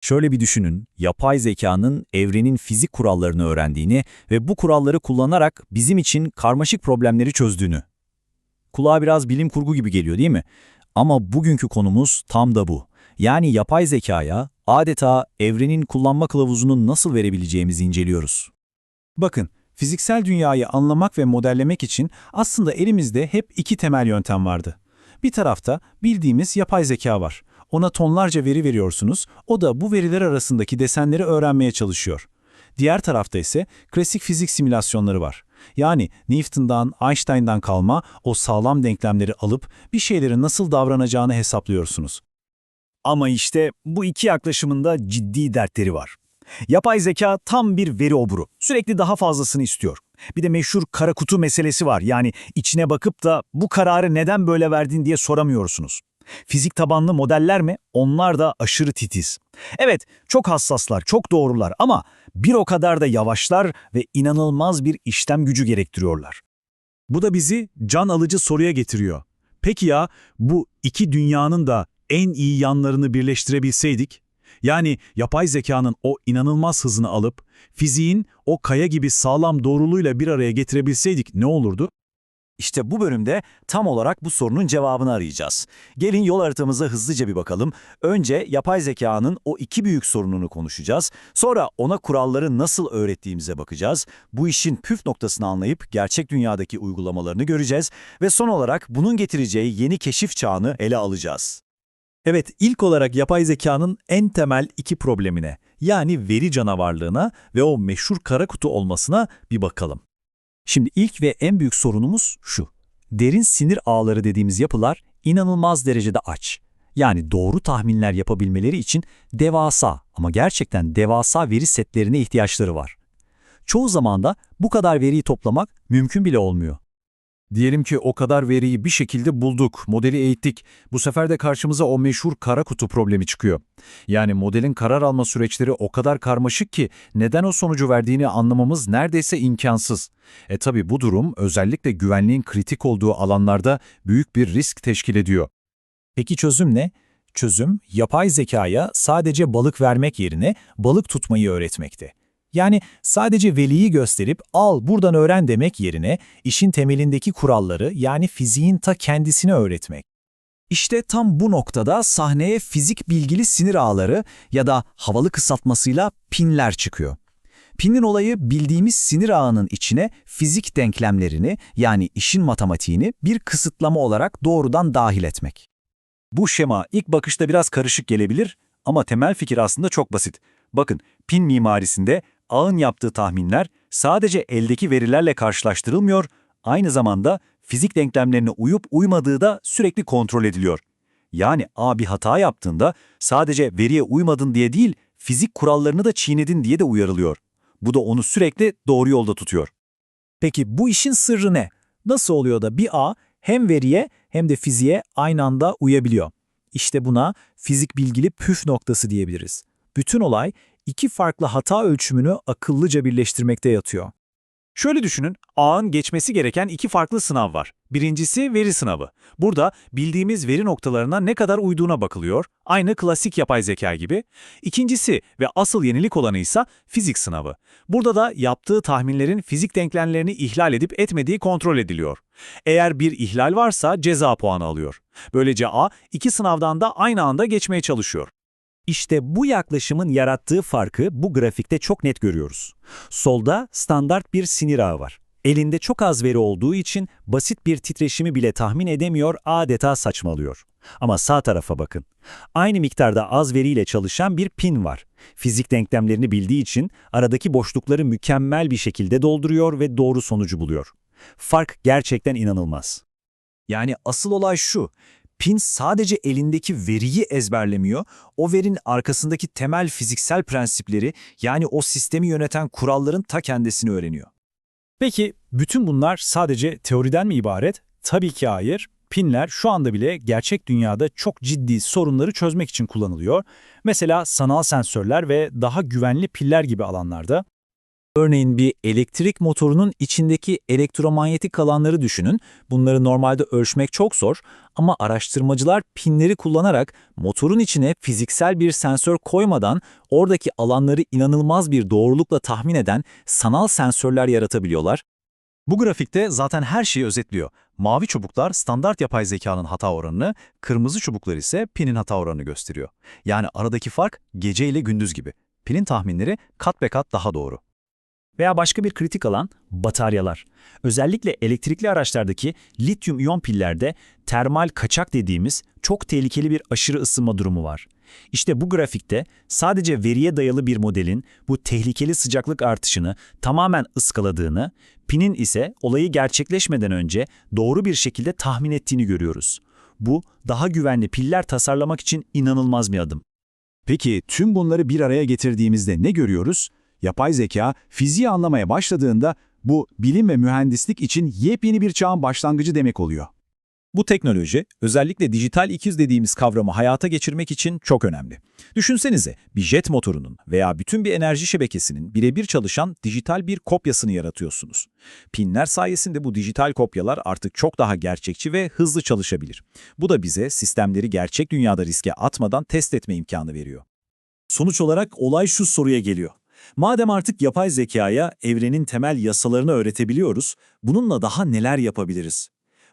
Şöyle bir düşünün, yapay zekanın evrenin fizik kurallarını öğrendiğini ve bu kuralları kullanarak bizim için karmaşık problemleri çözdüğünü. Kulağa biraz bilim kurgu gibi geliyor değil mi? Ama bugünkü konumuz tam da bu. Yani yapay zekaya adeta evrenin kullanma kılavuzunu nasıl verebileceğimizi inceliyoruz. Bakın, fiziksel dünyayı anlamak ve modellemek için aslında elimizde hep iki temel yöntem vardı. Bir tarafta bildiğimiz yapay zeka var. Ona tonlarca veri veriyorsunuz, o da bu veriler arasındaki desenleri öğrenmeye çalışıyor. Diğer tarafta ise klasik fizik simülasyonları var. Yani Newton'dan, Einstein'dan kalma o sağlam denklemleri alıp bir şeylerin nasıl davranacağını hesaplıyorsunuz. Ama işte bu iki yaklaşımın da ciddi dertleri var. Yapay zeka tam bir veri oburu. Sürekli daha fazlasını istiyor. Bir de meşhur kara kutu meselesi var. Yani içine bakıp da bu kararı neden böyle verdin diye soramıyorsunuz. Fizik tabanlı modeller mi? Onlar da aşırı titiz. Evet, çok hassaslar, çok doğrular ama bir o kadar da yavaşlar ve inanılmaz bir işlem gücü gerektiriyorlar. Bu da bizi can alıcı soruya getiriyor. Peki ya bu iki dünyanın da en iyi yanlarını birleştirebilseydik? Yani yapay zekanın o inanılmaz hızını alıp fiziğin o kaya gibi sağlam doğruluğuyla bir araya getirebilseydik ne olurdu? İşte bu bölümde tam olarak bu sorunun cevabını arayacağız. Gelin yol haritamıza hızlıca bir bakalım. Önce yapay zekanın o iki büyük sorununu konuşacağız. Sonra ona kuralları nasıl öğrettiğimize bakacağız. Bu işin püf noktasını anlayıp gerçek dünyadaki uygulamalarını göreceğiz. Ve son olarak bunun getireceği yeni keşif çağını ele alacağız. Evet, ilk olarak yapay zekanın en temel iki problemine, yani veri canavarlığına ve o meşhur kara kutu olmasına bir bakalım. Şimdi ilk ve en büyük sorunumuz şu. Derin sinir ağları dediğimiz yapılar inanılmaz derecede aç. Yani doğru tahminler yapabilmeleri için devasa ama gerçekten devasa veri setlerine ihtiyaçları var. Çoğu zaman da bu kadar veriyi toplamak mümkün bile olmuyor. Diyelim ki o kadar veriyi bir şekilde bulduk, modeli eğittik. Bu sefer de karşımıza o meşhur kara kutu problemi çıkıyor. Yani modelin karar alma süreçleri o kadar karmaşık ki neden o sonucu verdiğini anlamamız neredeyse imkansız. E tabi bu durum özellikle güvenliğin kritik olduğu alanlarda büyük bir risk teşkil ediyor. Peki çözüm ne? Çözüm, yapay zekaya sadece balık vermek yerine balık tutmayı öğretmekte. Yani sadece veliyi gösterip al buradan öğren demek yerine işin temelindeki kuralları yani fiziğin ta kendisini öğretmek. İşte tam bu noktada sahneye fizik bilgili sinir ağları ya da havalı kısaltmasıyla pinler çıkıyor. Pinin olayı bildiğimiz sinir ağının içine fizik denklemlerini yani işin matematiğini bir kısıtlama olarak doğrudan dahil etmek. Bu şema ilk bakışta biraz karışık gelebilir ama temel fikir aslında çok basit. Bakın, pin mimarisinde ağın yaptığı tahminler sadece eldeki verilerle karşılaştırılmıyor, aynı zamanda fizik denklemlerine uyup uymadığı da sürekli kontrol ediliyor. Yani ağ bir hata yaptığında sadece veriye uymadın diye değil, fizik kurallarını da çiğnedin diye de uyarılıyor. Bu da onu sürekli doğru yolda tutuyor. Peki bu işin sırrı ne? Nasıl oluyor da bir ağ hem veriye hem de fiziğe aynı anda uyabiliyor? İşte buna fizik bilgili püf noktası diyebiliriz. Bütün olay iki farklı hata ölçümünü akıllıca birleştirmekte yatıyor. Şöyle düşünün, ağın geçmesi gereken iki farklı sınav var. Birincisi veri sınavı. Burada bildiğimiz veri noktalarına ne kadar uyduğuna bakılıyor, aynı klasik yapay zeka gibi. İkincisi ve asıl yenilik olanı ise fizik sınavı. Burada da yaptığı tahminlerin fizik denklemlerini ihlal edip etmediği kontrol ediliyor. Eğer bir ihlal varsa ceza puanı alıyor. Böylece A iki sınavdan da aynı anda geçmeye çalışıyor. İşte bu yaklaşımın yarattığı farkı bu grafikte çok net görüyoruz. Solda standart bir sinir ağı var. Elinde çok az veri olduğu için basit bir titreşimi bile tahmin edemiyor, adeta saçmalıyor. Ama sağ tarafa bakın. Aynı miktarda az veriyle çalışan bir pin var. Fizik denklemlerini bildiği için aradaki boşlukları mükemmel bir şekilde dolduruyor ve doğru sonucu buluyor. Fark gerçekten inanılmaz. Yani asıl olay şu, Pin sadece elindeki veriyi ezberlemiyor, o verinin arkasındaki temel fiziksel prensipleri yani o sistemi yöneten kuralların ta kendisini öğreniyor. Peki bütün bunlar sadece teoriden mi ibaret? Tabii ki hayır. Pinler şu anda bile gerçek dünyada çok ciddi sorunları çözmek için kullanılıyor. Mesela sanal sensörler ve daha güvenli piller gibi alanlarda. Örneğin bir elektrik motorunun içindeki elektromanyetik alanları düşünün. Bunları normalde ölçmek çok zor ama araştırmacılar pinleri kullanarak motorun içine fiziksel bir sensör koymadan oradaki alanları inanılmaz bir doğrulukla tahmin eden sanal sensörler yaratabiliyorlar. Bu grafikte zaten her şeyi özetliyor. Mavi çubuklar standart yapay zekanın hata oranını, kırmızı çubuklar ise pinin hata oranını gösteriyor. Yani aradaki fark gece ile gündüz gibi. Pinin tahminleri kat be kat daha doğru. Veya başka bir kritik alan bataryalar. Özellikle elektrikli araçlardaki lityum iyon pillerde termal kaçak dediğimiz çok tehlikeli bir aşırı ısınma durumu var. İşte bu grafikte sadece veriye dayalı bir modelin bu tehlikeli sıcaklık artışını tamamen ıskaladığını, pinin ise olayı gerçekleşmeden önce doğru bir şekilde tahmin ettiğini görüyoruz. Bu daha güvenli piller tasarlamak için inanılmaz bir adım. Peki tüm bunları bir araya getirdiğimizde ne görüyoruz? Yapay zeka fiziği anlamaya başladığında bu bilim ve mühendislik için yepyeni bir çağın başlangıcı demek oluyor. Bu teknoloji özellikle dijital ikiz dediğimiz kavramı hayata geçirmek için çok önemli. Düşünsenize bir jet motorunun veya bütün bir enerji şebekesinin birebir çalışan dijital bir kopyasını yaratıyorsunuz. Pinler sayesinde bu dijital kopyalar artık çok daha gerçekçi ve hızlı çalışabilir. Bu da bize sistemleri gerçek dünyada riske atmadan test etme imkanı veriyor. Sonuç olarak olay şu soruya geliyor. Madem artık yapay zekaya evrenin temel yasalarını öğretebiliyoruz, bununla daha neler yapabiliriz?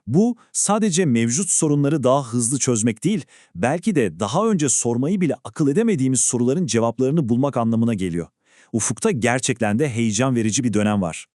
Bu sadece mevcut sorunları daha hızlı çözmek değil, belki de daha önce sormayı bile akıl edemediğimiz soruların cevaplarını bulmak anlamına geliyor. Ufukta gerçekten de heyecan verici bir dönem var.